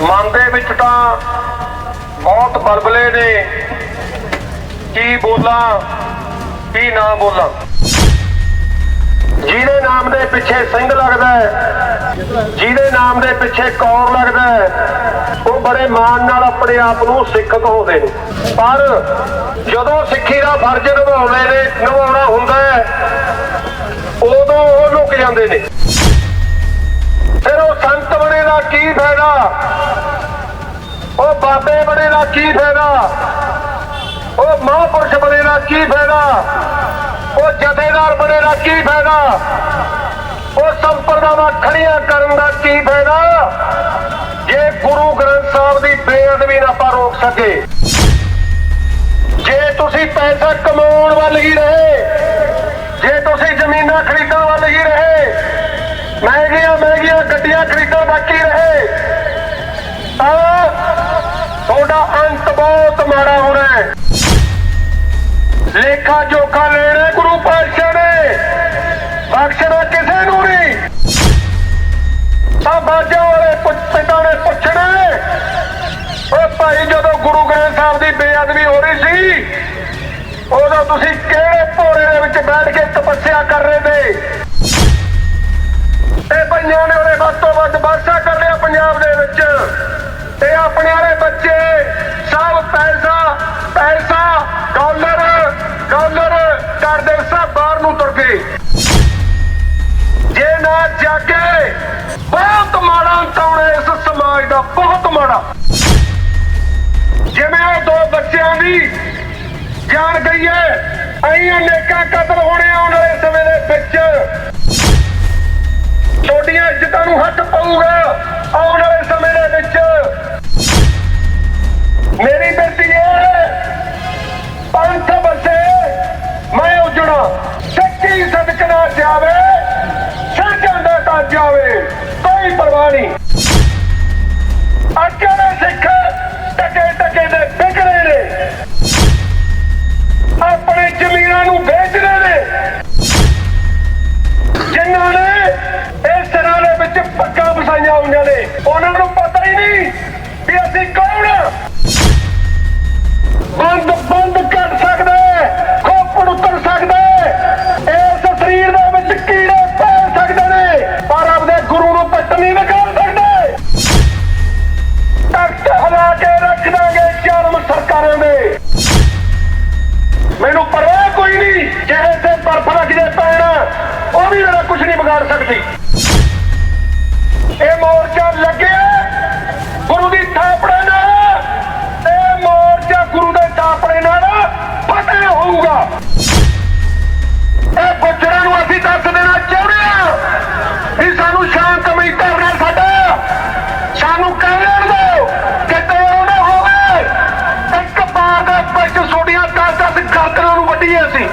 ਮਨ ਦੇ ਵਿੱਚ ਤਾਂ ਬਹੁਤ ਬਲਬਲੇ ਨੇ। ਕੀ ਬੋਲਾਂ, ਕੀ ਨਾ ਬੋਲਾਂ। ਜਿਹਦੇ ਨਾਮ ਦੇ ਪਿੱਛੇ ਸਿੰਘ ਲੱਗਦਾ ਹੈ, ਜਿਹਦੇ ਨਾਮ ਦੇ ਪਿੱਛੇ ਕੌਰ ਲੱਗਦਾ ਹੈ, ਉਹ ਬੜੇ ਮਾਣ ਨਾਲ ਆਪਣੇ ਆਪ ਨੂੰ ਸਿੱਖ ਕਹਾਉਂਦੇ ਨੇ। ਪਰ ਜਦੋਂ ਸਿੱਖੀ ਦਾ ਫਰਜ਼ ਨਿਭਾਉਂਦੇ ਨੇ, ਨਿਭਾਉਣਾ ਹੁੰਦਾ ਹੈ, ਉਦੋਂ ਉਹ ਲੁਕ ਜਾਂਦੇ ਨੇ। ਫਿਰ ਉਹ ਸੰਤ ਬਣੇ ਦਾ ਕੀ ਫਾਇਦਾ? ਉਹ ਬਾਬੇ ਬਣੇ ਦਾ ਕੀ ਫਾਇਦਾ? ਉਹ ਮਹਾਂਪੁਰਸ਼ ਬਣੇ ਦਾ ਕੀ ਫਾਇਦਾ? ਉਹ ਜਥੇਦਾਰ ਬਣੇ ਦਾ ਕੀ ਫਾਇਦਾ? ਉਹ ਸੰਪਰਦਾਵਾਂ ਖੜੀਆਂ ਕਰਨ ਦਾ ਕੀ ਫਾਇਦਾ? ਜੇ ਗੁਰੂ ਗ੍ਰੰਥ ਸਾਹਿਬ ਦੀ ਬੇਅਦਬੀ ਨਾ ਆਪਾਂ ਰੋਕ ਸਕੇ ਜੇ ਤੁਸੀਂ ਪੈਸਾ ਕਮਾਉਣ ਵੱਲ ਹੀ ਰਹੇ, ਜੇ ਤੁਸੀਂ ਜ਼ਮੀਨਾਂ ਖਰੀਦਣ ਵੱਲ ਹੀ ਰਹੇ ਮਹਿੰਗੀਆਂ ਮਹਿੰਗੀਆਂ ਗੱਡੀਆਂ ਖਰੀਦਣ ਬਾਕੀ ਰਹੇ। ਤਾਂ ਤੁਹਾਡਾ ਅੰਤ ਬਹੁਤ ਮਾੜਾ ਹੋਣਾ ਹੈ। ਲੇਖਾ ਜੋਖਾ ਲੈਣਾ ਗੁਰੂ ਪਾਤਸ਼ਾਹ ਨੇ। ਬਖਸ਼ਣਾ ਕਿਸੇ ਨੂੰ ਨਹੀਂ। ਤਾਂ ਬਾਜਾ ਵਾਲੇ ਪਿੰਡਾਂ ਨੇ ਪੁੱਛਣਾ ਓ ਭਾਈ, ਜਦੋਂ ਗੁਰੂ ਗ੍ਰੰਥ ਸਾਹਿਬ ਦੀ ਬੇਅਦਬੀ ਹੋ ਰਹੀ ਸੀ, ਉਦੋਂ ਤੁਸੀਂ ਕਿਹੜੇ ਭੋਰੇ ਦੇ ਵਿੱਚ ਬੈਠ ਕੇ ਤਪੱਸਿਆ ਕਰ ਰਹੇ ਤੇ ਦੀ ਜਾਨ ਗਈ ਹੈ ਅਹੀਂ ਅਨੇਕਾਂ ਕਤਲ ਹੋਣੇ ਆਉਣ ਵਾਲੇ ਸਮੇਂ ਦੇ ਵਿੱਚ। ਛੋਟੀਆਂ ਇੱਜ਼ਤਾਂ ਨੂੰ ਹੱਥ ਪਾਊਗਾ ਆਉਣ ਵਾਲੇ ਸਮੇਂ ਦੇ ਵਿੱਚ। ਮੇਰੀ ਬੇਨਤੀ ਹੈ, ਪੰਥ ਬਸੇ ਮੈਂ ਉਜੜਾ ਪੱਕਾ ਹੋਈਆਂ ਨੇ। ਉਹਨਾਂ ਨੂੰ ਪਤਾ ਹੀ ਨਹੀਂ ਵੀ ਅਸੀਂ ਕੌਣ ਆ। ਬੰਦ ਬੰਦ ਕਰ ਸਕਦਾ। ਖੋਪੜ ਉਤਰ ਸਕਦਾ। ਇਸ ਸਰੀਰ ਦੇ ਵਿੱਚ ਕੀੜੇ ਪੈ ਸਕਦੇ ਨੇ, ਪਰ ਆਪਦੇ ਗੁਰੂ ਨੂੰ ਪੱਟ ਨਹੀਂ ਕਰ ਸਕਦੇ। ਤਖਤ ਹਲਾ ਕੇ ਰੱਖ ਦਾਂਗੇ ਜਨਮ ਸਰਕਾਰਾਂ ਦੇ। ਮੈਨੂੰ ਪਰਵਾਹ ਕੋਈ ਨਹੀਂ ਜਿਹੇ ਤੇ ਬਰਫ ਰੱਖਦੇ ਪੈਣਾ, ਉਹ ਵੀ ਮੇਰਾ ਕੁਝ ਨਹੀਂ ਵਿਗਾੜ ਸਕਦੀ। ਇਹ ਮੋਰਚਾ ਲੱਗਿਆ ਗੁਰੂ ਦੀ ਥਾਪੜੇ ਨਾਲ। ਇਹ ਮੋਰਚਾ ਗੁਰੂ ਦੇ ਥਾਪੜੇ ਨਾਲ ਫਤਿਹ ਹੋਊਗਾ। ਇਹ ਬੁੱਚੜਾਂ ਨੂੰ ਅਸੀਂ ਦੱਸ ਦੇਣਾ ਚਾਹੁੰਦੇ ਹਾਂ ਵੀ ਸਾਨੂੰ ਸ਼ਾਂਤਮਈ ਕਰਨਾ ਸਾਡਾ। ਸਾਨੂੰ ਕਹਿ ਲੈਣ ਦਿਓ ਕਿਤੇ ਉਹ ਨਾ ਹੋਵੇ, ਇੱਕ ਬਾਰ ਦੇ ਵਿੱਚ ਛੋਟੀਆਂ ਦਸ ਦਸ ਗਰਦਨਾਂ ਨੂੰ ਵੱਢੀਏ ਅਸੀਂ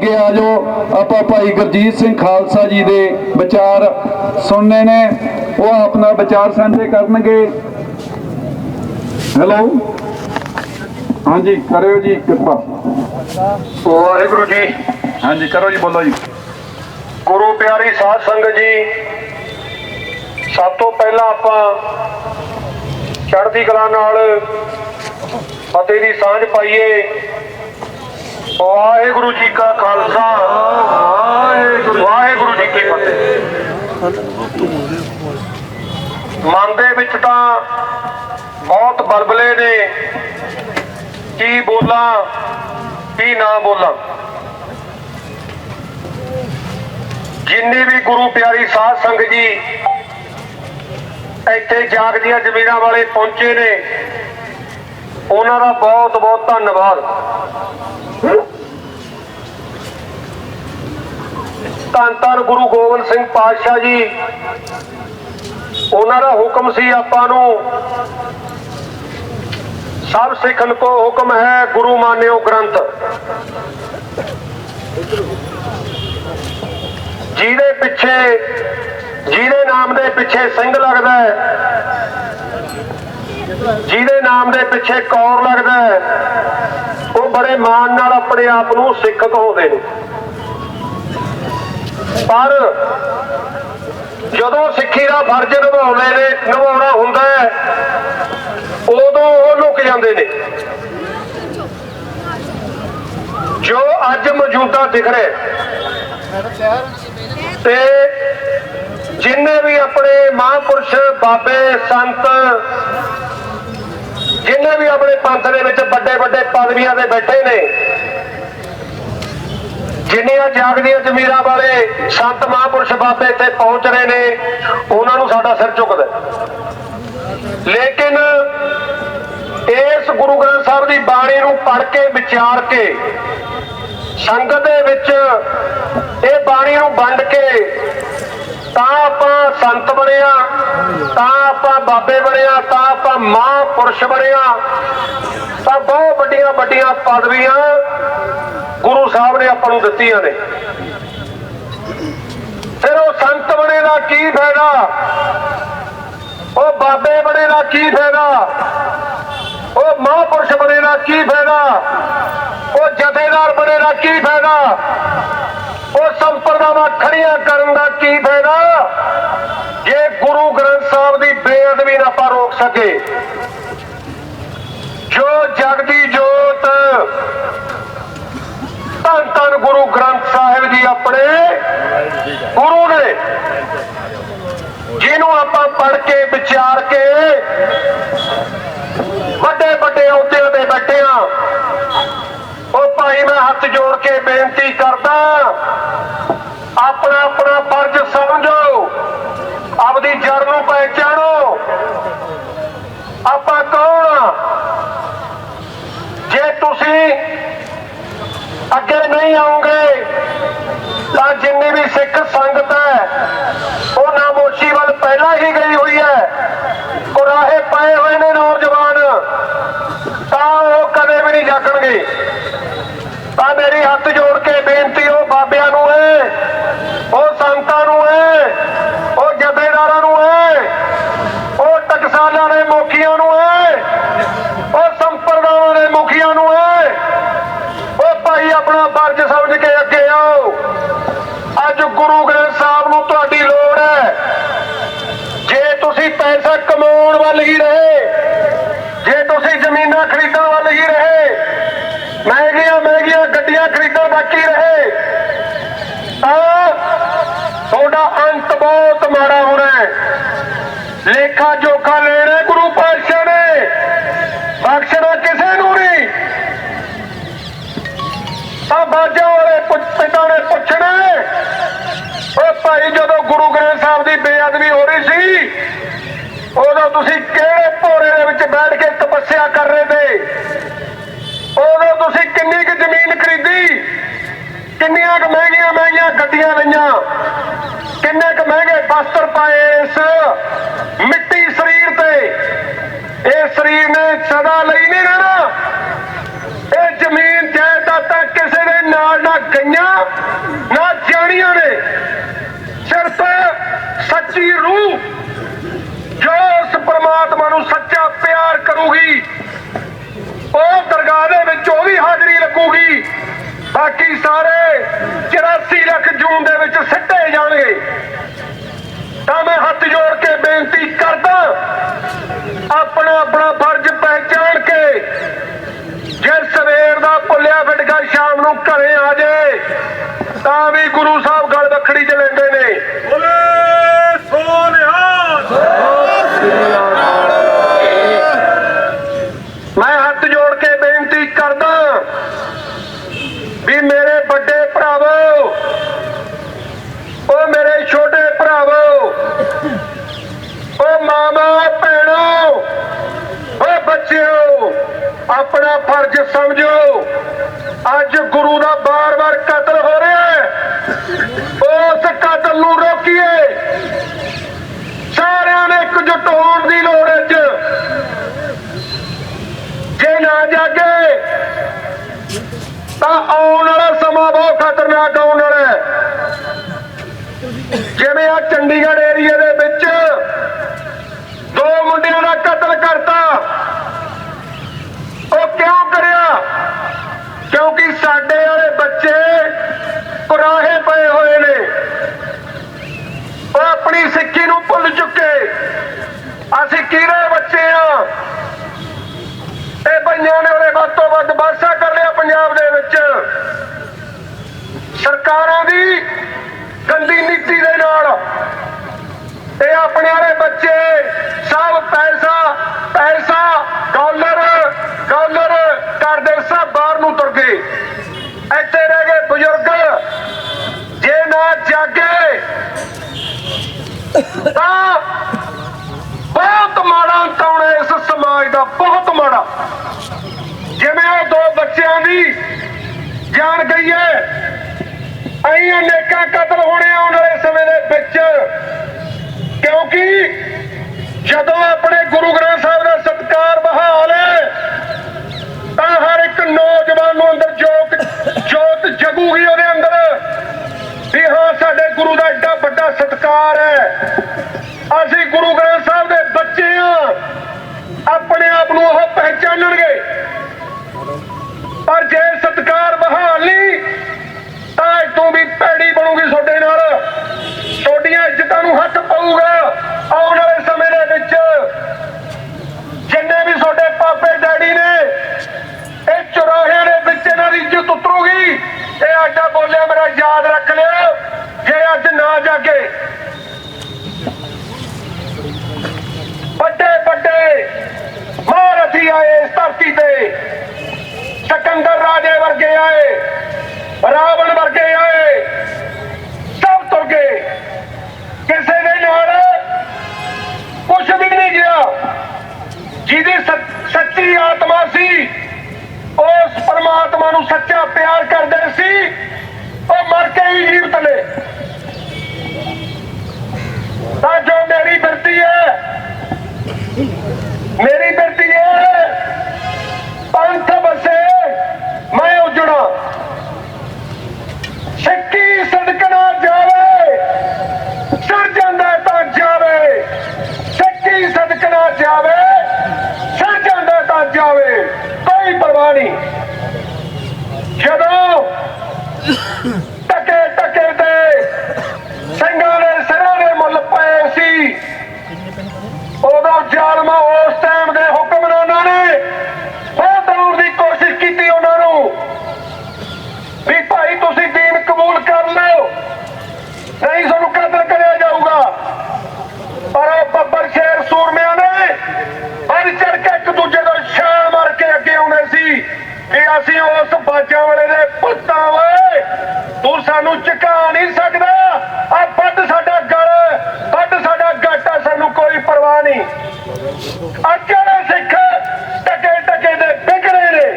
ਅੱਗੇ ਆ ਜਾਓ। ਆਪਾਂ ਭਾਈ ਗੁਰਜੀਤ ਸਿੰਘ ਖਾਲਸਾ ਜੀ ਦੇ ਵਿਚਾਰ ਸੁਣਨੇ ਨੇ। ਉਹ ਆਪਣਾ ਵਿਚਾਰ ਸਾਂਝੇ ਕਰਨਗੇ। ਹੈਲੋ ਹਾਂਜੀ ਕਰਿਓ ਜੀ ਕਿਰਪਾ। ਵਾਹਿਗੁਰੂ ਜੀ। ਹਾਂਜੀ ਕਰੋ ਜੀ ਬੋਲੋ ਜੀ। ਗੁਰੂ ਪਿਆਰੀ ਸਾਧ ਸੰਗਤ ਜੀ ਸਭ ਤੋਂ ਪਹਿਲਾਂ ਆਪਾਂ ਚੜ੍ਹਦੀ ਕਲਾ ਨਾਲ ਫਤਿਹ ਦੀ ਸਾਂਝ ਪਾਈਏ। ਵਾਹਿਗੁਰੂ ਜੀ ਕਾ ਖਾਲਸਾ। ਵਾਹਿਗੁਰੂ ਜੀ ਕੀ ਫਤਿਹ। ਮਨ ਦੇ ਵਿੱਚ ਤਾਂ ਬਹੁਤ ਬਲਬਲੇ ਨੇ। ਕੀ ਬੋਲਾਂ, ਕੀ ਨਾ ਬੋਲਾਂ। ਜਿੰਨੇ ਵੀ ਗੁਰੂ ਪਿਆਰੀ ਸਾਧ ਸੰਗਤ ਜੀ ਇੱਥੇ ਜਾਗਦੀਆਂ ਜ਼ਮੀਨਾਂ ਵਾਲੇ ਪਹੁੰਚੇ ਨੇ, ਉਹਨਾਂ ਦਾ ਬਹੁਤ ਬਹੁਤ ਧੰਨਵਾਦ। ਧੰਨ ਧੰਨ ਗੁਰੂ ਗੋਬਿੰਦ ਸਿੰਘ ਪਾਤਸ਼ਾਹ ਜੀ। ਉਹਨਾਂ ਦਾ ਹੁਕਮ ਸੀ ਆਪਾਂ ਨੂੰ, ਸਭ ਸਿੱਖਨ ਕੋ ਹੁਕਮ ਹੈ ਗੁਰੂ ਮਾਨਿਓ ਗ੍ਰੰਥ। ਜਿਹਦੇ ਪਿੱਛੇ, ਜਿਹਦੇ ਨਾਮ ਦੇ ਪਿੱਛੇ ਸਿੰਘ ਲੱਗਦਾ ਹੈ, ਜਿਹਦੇ ਨਾਮ ਦੇ ਪਿੱਛੇ ਕੌਰ ਲੱਗਦਾ ਹੈ, ਉਹ ਬੜੇ ਮਾਣ ਨਾਲ ਆਪਣੇ ਆਪ ਨੂੰ ਸਿੱਖ ਕਹਾਉਂਦੇ ਨੇ ਪਰ ਜਦੋਂ ਸਿੱਖੀ ਦਾ ਫਰਜ਼ ਨਿਭਾਉਂਦੇ ਨੇ, ਨਿਭਾਉਣਾ ਹੁੰਦਾ ਹੈ, ਉਦੋਂ ਉਹ ਲੁਕ ਜਾਂਦੇ ਨੇ। ਜੋ ਅੱਜ ਮੌਜੂਦਾ ਦਿਖ ਰਿਹਾ ਤੇ ਜਿੰਨੇ ਵੀ ਆਪਣੇ ਮਹਾਂਪੁਰਸ਼ ਬਾਬੇ, ਸੰਤ, ਜਿੰਨੇ ਵੀ ਆਪਣੇ ਪੰਥ ਦੇ ਵਿੱਚ ਵੱਡੇ ਵੱਡੇ ਪਦਵੀਆਂ ਤੇ ਬੈਠੇ ਨੇ ਜਿੰਨੀਆਂ ਜਾਗਦੀਆਂ ਜ਼ਮੀਰਾਂ ਵਾਲੇ ਸੰਤ ਮਹਾਂਪੁਰਸ਼ ਬਾਬੇ ਇੱਥੇ ਪਹੁੰਚ ਰਹੇ ਨੇ, ਉਹਨਾਂ ਨੂੰ ਸਾਡਾ ਸਿਰ ਝੁਕਦਾ ਲੇਕਿਨ ਇਸ ਗੁਰੂ ਗ੍ਰੰਥ ਸਾਹਿਬ ਦੀ ਬਾਣੀ ਨੂੰ ਪੜ੍ਹ ਕੇ, ਵਿਚਾਰ ਕੇ, ਸੰਗਤ ਦੇ ਵਿੱਚ ਇਹ ਬਾਣੀ ਨੂੰ ਵੰਡ ਕੇ ਤਾਂ ਆਪਾਂ ਸੰਤ ਬਣਿਆ, ਤਾਂ ਆਪਾਂ ਬਾਬੇ ਬਣਿਆ, ਤਾਂ ਆਪਾਂ ਮਹਾਂਪੁਰਸ਼ ਬਣਿਆ, ਤਾਂ ਬਹੁਤ ਵੱਡੀਆਂ ਵੱਡੀਆਂ ਪਦਵੀਆਂ ਗੁਰੂ ਸਾਹਿਬ ਨੇ ਆਪਾਂ ਨੂੰ ਦਿੱਤੀਆਂ ਨੇ। ਫਿਰ ਉਹ ਸੰਤ ਬਣੇ ਦਾ ਕੀ ਫਾਇਦਾ? ਉਹ ਬਾਬੇ ਬਣੇ ਦਾ ਕੀ ਫਾਇਦਾ? ਉਹ ਮਹਾਂਪੁਰਸ਼ ਬਣੇ ਦਾ ਕੀ ਫਾਇਦਾ? ਉਹ ਜਥੇਦਾਰ ਬਣੇ ਦਾ ਕੀ ਫਾਇਦਾ? ਉਹ ਸੰਪਰਦਾਵਾਂ ਖੜੀਆਂ ਕਰਨ ਦਾ ਕੀ ਫਾਇਦਾ? ਜੇ ਗੁਰੂ ਗ੍ਰੰਥ ਸਾਹਿਬ ਦੀ ਬੇਅਦਬੀ ਨਾ ਆਪਾਂ ਰੋਕ ਸਕੇ ਜੋ ਜਗਦੀ ਜੋਤ ਧੰਨ ਧੰਨ ਗੁਰੂ ਗ੍ਰੰਥ ਸਾਹਿਬ ਜੀ ਆਪਣੇ ਗੁਰੂ ਨੇ, ਜਿਹਨੂੰ ਆਪਾਂ ਪੜ੍ਹ ਕੇ, ਵਿਚਾਰ ਕੇ ਵੱਡੇ ਵੱਡੇ ਅਹੁਦਿਆਂ ਤੇ ਬੈਠੇ ਆ, ਉਹ ਭਾਈ ਮੈਂ ਹੱਥ ਜੋੜ ਕੇ ਬੇਨਤੀ ਕਰਦਾ, ਆਪਣਾ ਆਪਣਾ ਫਰਜ਼ ਸਮਝੋ, ਆਪਦੀ ਜੜ ਨੂੰ ਪਹਿਚਾਣੋ ਆਪਾਂ ਕੌਣ ਆ? ਜੇ ਤੁਸੀਂ ਅੱਗੇ ਨਹੀਂ ਆਉਂਗੇ ਤਾਂ ਜਿੰਨੀ ਵੀ ਸਿੱਖ ਸੰਗਤ ਹੈ, ਉਹ ਨਾਮੋਸ਼ੀ ਵੱਲ ਪਹਿਲਾਂ ਹੀ ਗਈ ਹੋਈ ਹੈ। ਕੁਰਾਹੇ ਪਏ ਹੋਏ ਨੇ ਨੌਜਵਾਨ। ਤਾਂ ਉਹ ਕਦੇ ਵੀ ਨਹੀਂ ਜਾਗਣਗੇ। ਤਾਂ ਮੇਰੀ ਹੱਥ ਜੋੜ ਕੇ ਬੇਨਤੀ ਉਹ ਬਾਬਿਆਂ ਨੂੰ ਹੈ, ਉਹ ਸੰਤਾਂ ਨੂੰ ਹੈ, ਉਹ ਜਥੇਦਾਰਾਂ ਨੂੰ ਹੈ, ਉਹ ਟਕਸਾਲਾਂ ਦੇ ਮੁਖੀਆਂ ਨੂੰ ਹੈ, ਉਹ ਸੰਪਰਦਾਵਾਂ ਦੇ ਮੁਖੀਆਂ ਨੂੰ ਹੈ। ਉਹ ਭਾਈ ਆਪਣਾ ਫਰਜ਼ ਸਮਝ ਕੇ ਅੱਗੇ ਆਓ ਅੱਜ ਗੁਰੂ ਗ੍ਰੰਥ ਸਾਹਿਬ ਨੂੰ ਤੁਹਾਡੀ ਲੋੜ ਹੈ ਜੇ ਤੁਸੀਂ ਪੈਸਾ ਕਮਾਉਣ ਵੱਲ ਹੀ ਰਹੇ ਜੇ ਤੁਸੀਂ ਜ਼ਮੀਨਾਂ ਖਰੀਦਣ ਵੱਲ ਹੀ ਰਹੇ ਮਹਿੰਗੀਆਂ ਮਹਿੰਗੀਆਂ ਗੱਡੀਆਂ ਖਰੀਦਣ ਬਾਕੀ ਰਹੇ। ਤਾਂ ਤੁਹਾਡਾ ਅੰਤ ਬਹੁਤ ਮਾੜਾ ਹੋਣਾ ਲੇਖਾ ਜੋਖਾ ਲੈਣਾ ਗੁਰੂ ਪਾਤਸ਼ਾਹ ਨੇ। ਬਖਸ਼ਣਾ ਕਿਸੇ ਨੂੰ ਨਹੀਂ। ਤਾਂ ਬਾਜਾ ਵਾਲੇ ਪਿਤਾ ਨੇ ਪੁੱਛਣਾ ਓ ਭਾਈ, ਜਦੋਂ ਗੁਰੂ ਗ੍ਰੰਥ ਸਾਹਿਬ ਦੀ ਬੇਅਦਬੀ ਹੋ ਰਹੀ ਸੀ, ਉਦੋਂ ਤੁਸੀਂ ਕਿਹੜੇ ਭੋਰੇ ਦੇ ਵਿੱਚ ਬੈਠ ਕੇ ਤਪੱਸਿਆ ਕਰ ਰਹੇ ਤੇ ਉਦੋਂ ਤੁਸੀਂ ਕਿੰਨੀ ਕੁ ਜ਼ਮੀਨ ਖਰੀਦੀ? ਕਿੰਨੀਆਂ ਕੁ ਮਹਿੰਗੀਆਂ ਮਹਿੰਗੀਆਂ ਗੱਡੀਆਂ ਲਈਆਂ? ਕਿੰਨੇ ਕੁ ਮਹਿੰਗੇ ਵਸਤਰ ਪਾਏ ਇਸ ਮਿੱਟੀ ਸਰੀਰ ਤੇ? ਇਹ ਸਰੀਰ ਨੇ ਸਦਾ ਲਈ ਨਹੀਂ ਰਹਿਣਾ ਇਹ ਜ਼ਮੀਨ ਜਾਇਦਾਦਾਂ ਕਿਸੇ ਦੇ ਨਾਲ ਨਾ ਗਈਆਂ, ਨਾ ਜਾਣੀਆਂ ਨੇ। ਸਿਰਫ ਸੱਚੀ ਰੂਹ ਜੋ ਉਸ ਪਰਮਾਤਮਾ ਨੂੰ ਸੱਚਾ ਪਿਆਰ ਕਰੂਗੀ, ਉਹ ਦਰਗਾਹ ਦੇ ਵਿੱਚ ਉਹਦੀ ਹਾਜ਼ਰੀ ਲੱਗੂਗੀ। ਬਾਕੀ ਸਾਰੇ 84 ਲੱਖ ਜੂਨ ਦੇ ਵਿੱਚ ਸਿੱਟੇ ਜਾਣਗੇ। ਤਾਂ ਮੈਂ ਹੱਥ ਜੋੜ ਕੇ ਬੇਨਤੀ ਕਰਦਾ, ਆਪਣਾ ਆਪਣਾ ਫਰਜ਼ ਪਹਿਚਾਣ ਕੇ ਜੇ ਸਵੇਰ ਦਾ ਭੁੱਲਿਆ ਫਿਟਕਾ ਸ਼ਾਮ ਨੂੰ ਘਰੇ ਆ ਜਾਏ ਤਾਂ ਵੀ ਗੁਰੂ ਸਾਹਿਬ ਗੱਲ ਵੱਖੜੀ ਚ ਲੈਂਦੇ ਨੇ। ਬੋਲੇ ਸੋਨਿਹਾ ਮੈਂ ਹੱਥ ਜੋੜ ਕੇ ਬੇਨਤੀ ਕਰਦਾ ਵੀ ਮੇਰੇ ਵੱਡੇ ਭਰਾਵੋ ਉਹ ਮੇਰੇ ਛੋਟੇ ਭਰਾਵੋ ਉਹ ਮਾਮਾ ਭੈਣੋ ਉਹ ਬੱਚਿਓ ਆਪਣਾ ਫਰਜ਼ ਸਮਝੋ ਅੱਜ ਗੁਰੂ ਦਾ ਬਾਰ-ਬਾਰ ਕਤਲ ਹੋ ਰਿਹਾ ਹੈ ਉਸ ਕਤਲ ਨੂੰ ਰੋਕੀਏ ਸਾਰਿਆਂ ਨੇ ਇਕਜੁੱਟ ਹੋਣ ਦੀ ਲੋੜ ਹੈ ਅੱਜ ਜੇ ਨਾ ਜਾਗੇ, ਤਾਂ ਆਉਣ ਵਾਲਾ ਸਮਾਂ ਬਹੁਤ ਖਤਰਨਾਕ ਆਉਣ ਵਾਲਾ ਹੈ। ਜਿਵੇਂ ਆ ਚੰਡੀਗੜ੍ਹ ਏਰੀਆ ਦੇ ਵਿੱਚ ਦੋ ਮੁੰਡਿਆਂ ਦਾ ਕਤਲ ਕਰਤਾ। ਉਹ ਕਿਉਂ ਕਰਿਆ? ਕਿਉਂਕਿ ਸਾਡੇ ਵਾਲੇ ਬੱਚੇ ਕੁਰਾਹੇ ਪਏ ਹੋਏ ਨੇ। ਉਹ ਆਪਣੀ ਸਿੱਖੀ ਨੂੰ ਭੁੱਲ ਚੁੱਕੇ। ਅਸੀਂ ਕਿਹੜੇ ਪੰਜਾਂ ਨੇ ਉਹਦੇ ਵੱਧ ਤੋਂ ਵੱਧ ਬਾਦਸ਼ਾਹ ਕਰ ਲਿਆ ਪੰਜਾਬ ਦੇ ਵਿੱਚ। ਸਰਕਾਰਾਂ ਦੀ ਗੰਦੀ ਨੀਤੀ ਦੇ ਨਾਲ ਇਹ ਆਪਣੇ ਵਾਲੇ ਬੱਚੇ, ਸਭ ਪੈਸਾ ਪੈਸਾ, ਡਾਲਰ ਡਾਲਰ ਕਰਦੇ ਸਭ ਬਾਹਰ ਨੂੰ ਤੁਰ ਗਏ। ਇੱਥੇ ਰਹਿ ਗਏ ਬਜ਼ੁਰਗ। ਜੇ ਨਾ ਜਾਗੇ, ਤਾਂ ਬਹੁਤ ਮਾੜਾ ਅੰਤ ਆਉਣਾ ਇਸ ਸਮਾਜ ਬਹੁਤ ਮਾੜਾ ਜਿਵੇਂ ਉਹ ਦੋ ਬੱਚਿਆਂ ਦੀ ਜਾਨ ਗਈ ਹੈ ਅਈ ਅਨੇਕਾਂ ਕਤਲ ਹੋਣੇ ਆਉਣ ਵਾਲੇ ਸਮੇਂ ਦੇ ਵਿੱਚ। ਕਿਉਂਕਿ ਜਦੋਂ ਆਪਣੇ ਗੁਰੂ ਗ੍ਰੰਥ ਸਾਹਿਬ ਦਾ ਸਤਕਾਰ ਬਹਾਲ ਹੈ ਤਾਂ ਹਰ ਇੱਕ ਨੌਜਵਾਨ ਨੂੰ ਅੰਦਰ ਜੋਤ ਜੋਤ ਜਗੂਗੀ ਉਹਦੇ ਅੰਦਰ ਵੀ ਹਾਂ, ਸਾਡੇ ਗੁਰੂ ਦਾ ਏਡਾ ਵੱਡਾ ਸਤਕਾਰ ਹੈ ਅਸੀਂ ਗੁਰੂ ਗ੍ਰੰਥ ਸਾਹਿਬ ਦੇ ਬੱਚੇ ਹਾਂ ਆਪਣੇ ਆਪ ਨੂੰ ਉਹ ਪਹਿਚਾਨਣਗੇ। ਪਰ ਜੇ ਸਤਕਾਰ ਬਹਾਲ ਨਹੀਂ, ਤਾਂ ਤੂੰ ਵੀ ਪੈੜੀ ਬਣੂਗੀ ਤੁਹਾਡੇ ਨਾਲ। ਤੁਹਾਡੀਆਂ ਇੱਜ਼ਤਾਂ ਨੂੰ ਹੱਥ ਪਊਗਾ ਆਉਣ ਵਾਲੇ ਸਮੇਂ ਦੇ ਵਿੱਚ ਜਿੰਨੇ ਵੀ ਤੁਹਾਡੇ ਪਾਪੇ ਡੈਡੀ ਨੇ ਇਹ ਚੁਰਾਹਿਆਂ ਦੇ ਵਿੱਚ ਇਹਨਾਂ ਦੀ ਇੱਜ਼ਤ ਉਤਰੂਗੀ ਇਹ ਆਡਾ ਬੋਲਿਆ ਮੇਰਾ ਯਾਦ ਰੱਖ ਲਿਓ ਜੇ ਅੱਜ ਨਾ ਜਾਗੇ ਵੱਡੇ ਵੱਡੇ ਮਹਾਰਥੀ ਆਏ ਇਸ ਧਰਤੀ ਤੇ ਸਿਕੰਦਰ ਰਾਜੇ ਵਰਗੇ ਆਏ ਰਾਵਣ ਵਰਗੇ ਆਏ ਸਭ ਤੁਰ ਗਏ ਕਿਸੇ ਦੇ ਨਾਲ ਕੁਝ ਵੀ ਨਹੀਂ ਗਿਆ ਜਿਹਦੀ ਸੱਚ- ਸੱਚੀ ਆਤਮਾ ਸੀ ਉਸ ਪਰਮਾਤਮਾ ਨੂੰ ਸੱਚਾ ਪਿਆਰ ਕਰਦੇ ਸੀ ਉਹ ਮਰ ਕੇ ਹੀ ਜੀਵਤ ਨੇ ਤਾਂ ਜੋ ਮੇਰੀ ਬਿਰਤੀ ਹੈ ਮੇਰੀ ਬਿਰਤੀ ਹੈ ਪੰਥ ਬਸੇ ਮੈਂ ਉਜੜਾ ਸਿੱਕੀ ਸਦਕ ਨਾ ਜਾਵੇ ਸਰ ਜਾਂਦਾ ਤਾਂ ਜਾਵੇ ਸਿੱਕੀ ਸਦਕ ਨਾ ਜਾਵੇ ਸਰ ਜਾਂਦਾ ਤਾਂ ਜਾਵੇ ਕੋਈ ਪਰਵਾਹ ਨਹੀਂ ਜਦੋਂ ਟਕੇ ਟਕੇ ਤੇ ਸਿੰਘਾਂ ਦੇ ਸਿਰਾਂ ਦੇ ਮੁੱਲ ਪਏ ਸੀ ਉਦੋਂ ਜ਼ਾਲਮਾਂ ਉਸ ਟਾਈਮ ਦੇ ਹੁਕਮਰਾਨਾਂ ਨੇ ਬਹੁਤ ਦੌੜ ਦੀ ਕੋਸ਼ਿਸ਼ ਕੀਤੀ ਉਹਨਾਂ ਨੂੰ ਵੀ ਭਾਈ ਤੁਸੀਂ ਦੀਨ ਕਬੂਲ ਕਰ ਲਓ ਨਹੀਂ ਤੁਹਾਨੂੰ ਕਤਲ ਕਰਿਆ ਜਾਊਗਾ ਪਰ ਉਹ ਬੱਬਰ ਸ਼ੇਰ ਸੂਰਮਿਆਂ ਨੇ ਵੱਧ ਚੜ ਕੇ ਇੱਕ ਦੂਜੇ ਤੋਂ ਛਾਲ ਮਾਰ ਕੇ ਅੱਗੇ ਆਉਂਦੇ ਸੀ ਕਿ ਅਸੀਂ ਉਸ ਬਾਜਾਂ ਵਾਲੇ ਦੇ ਪੁੱਤਾਂ ਓਏ ਤੂੰ ਸਾਨੂੰ ਝੁਕਾ ਨਹੀਂ ਸਕਦਾ। ਆ ਵੱਡ ਸਾਡਾ ਗਲ ਵੱਡ ਸਾਡਾ ਗਾਟਾ, ਸਾਨੂੰ ਕੋਈ ਪਰਵਾਹ ਨਹੀਂ। ਅਕੜੇ ਸਿੱਖ ਟਕੇ ਟਕੇ ਦੇ ਵਿਗੜੇ ਨੇ।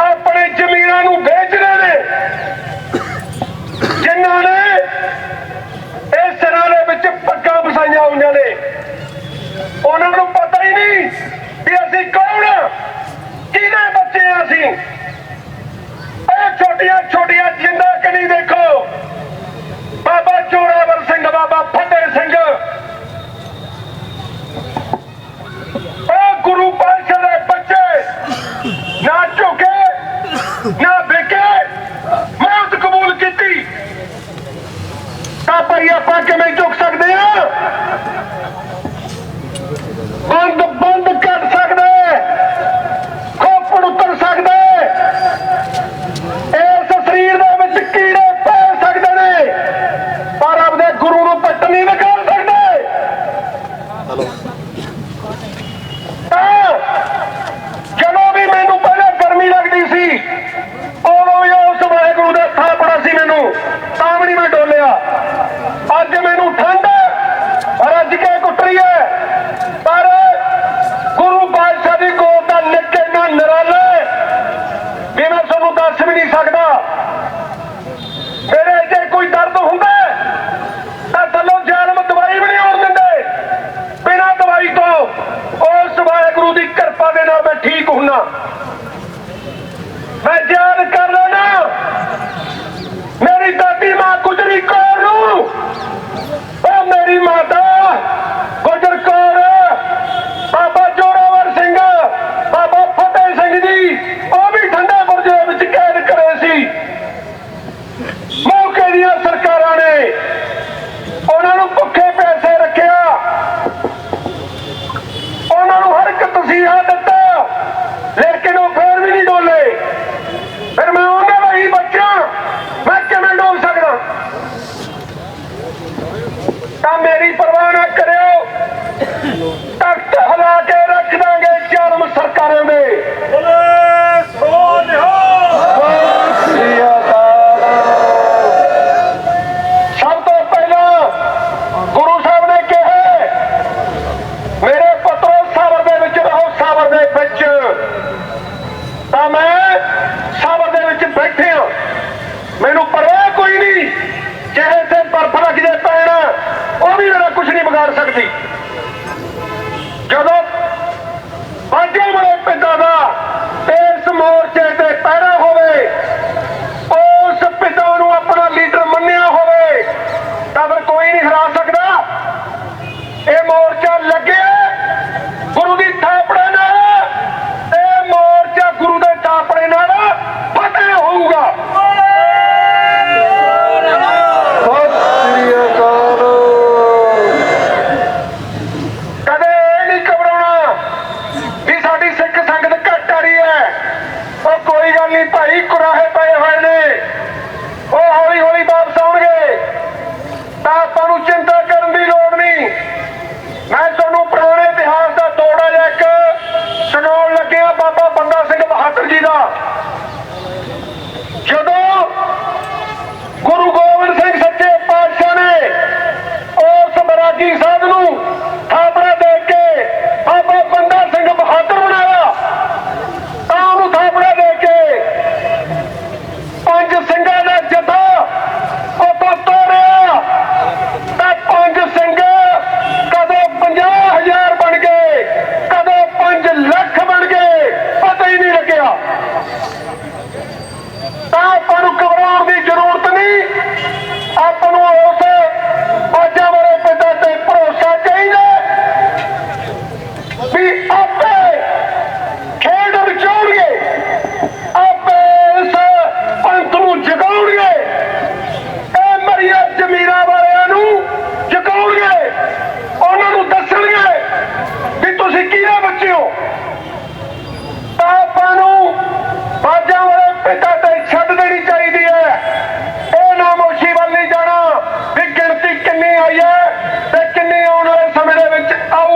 ਆਪਣੇ ਜ਼ਮੀਨਾਂ ਨੂੰ ਵੇਚ ਰਹੇ ਨੇ। ਜਿਨ੍ਹਾਂ ਨੇ ਇਹ ਸਿਰਾਂ ਦੇ ਵਿੱਚ ਪੱਗਾਂ ਵਸਾਈਆਂ ਹੋਈਆਂ ਨੇ। ਉਹਨਾਂ ਨੂੰ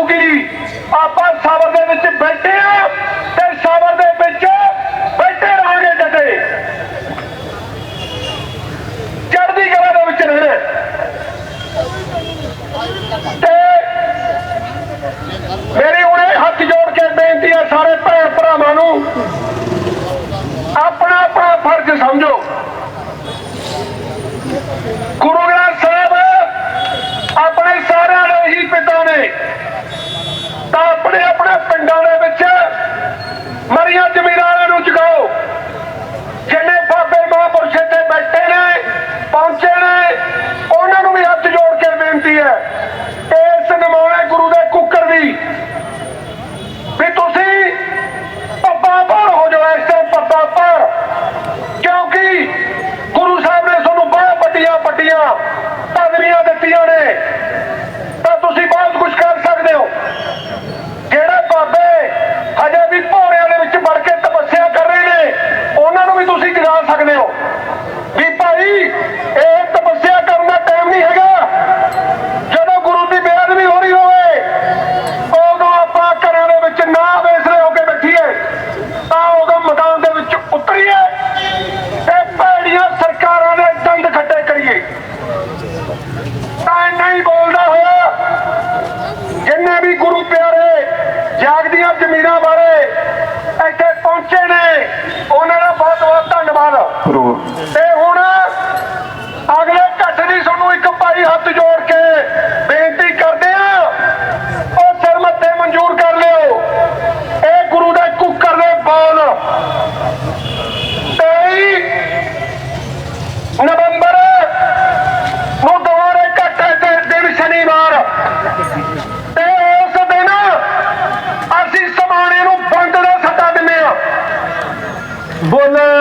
ਮੁਕਰੀ ਆਪਾਂ ਸਬਰ ਦੇ ਵਿੱਚ ਬੈਠੇ ਆ ਤੇ ਸਬਰ ਦੇ ਵਿੱਚ ਬੈਠੇ ਰਹਾਂਗੇ ਜੱਟੇ। ਚੜ੍ਹਦੀ ਕਲਾ ਦੇ ਵਿੱਚ ਰਹੇ ਤੇ ਮੇਰੀ ਉਹਨੇ ਹੱਥ ਜੋੜ ਕੇ ਬੇਨਤੀ ਆ ਸਾਰੇ ਭੈਣ ਭਰਾਵਾਂ ਨੂੰ, ਆਪਣਾ ਆਪਣਾ ਫਰਜ਼ ਸਮਝੋ। ਪਿੰਡਾਂ ਦੇ ਵਿੱਚ ਮਰੀਆਂ ਜ਼ਮੀਨ বলে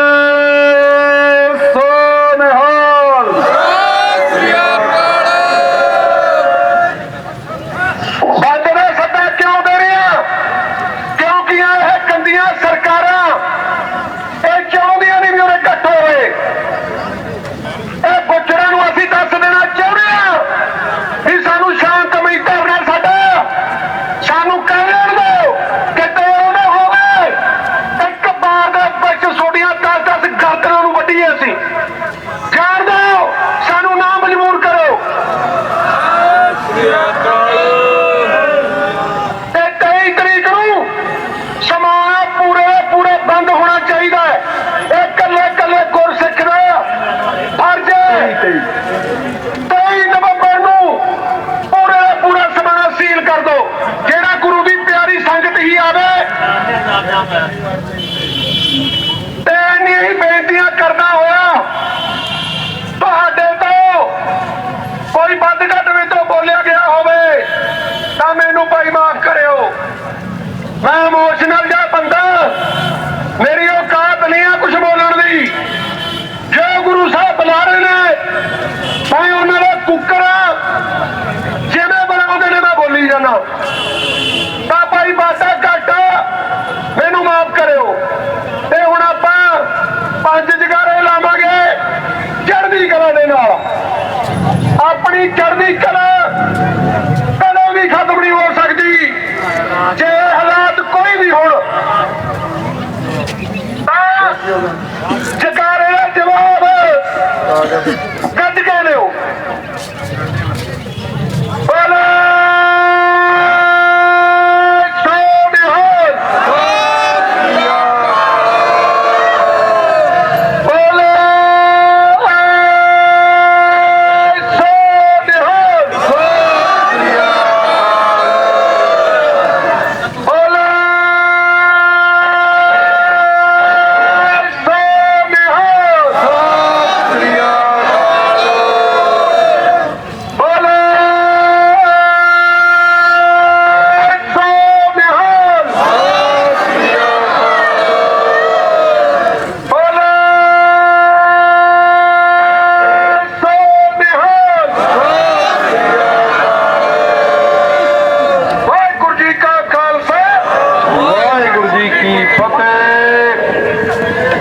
ਕਰਿਓ। ਮੈਂ ਇਮੋਸ਼ਨਲ ਜਾਂ ਬੰਦਾ। ਮੇਰੀ ਔਕਾਤ ਨਹੀਂ ਆ ਕੁਝ ਬੋਲਣ ਦੀ। ਜੋ ਗੁਰੂ ਸਾਹਿਬ ਬੁਲਾ ਨੇ ਮੈਂ ਉਹਨਾਂ ਦਾ ਕੁੱਕਰ ਜਿਵੇਂ ਬਣਾਉਂਦੇ ਨੇ ਮੈਂ ਬੋਲੀ ਜਾਂਦਾ। ਬਾਬਾ ਜੀ ਬਾਟਾ ਘੱਟ ਮੈਨੂੰ ਮਾਫ ਕਰਿਓ। ਤੇ ਹੁਣ ਆਪਾਂ ਪੰਜ ਜਗਾਰੇ ਲਾਵਾਂਗੇ ਚੜ੍ਹਦੀ ਕਲਾ ਦੇ ਨਾਲ। ਆਪਣੀ ਚੜ੍ਹਦੀ ਕਲਾ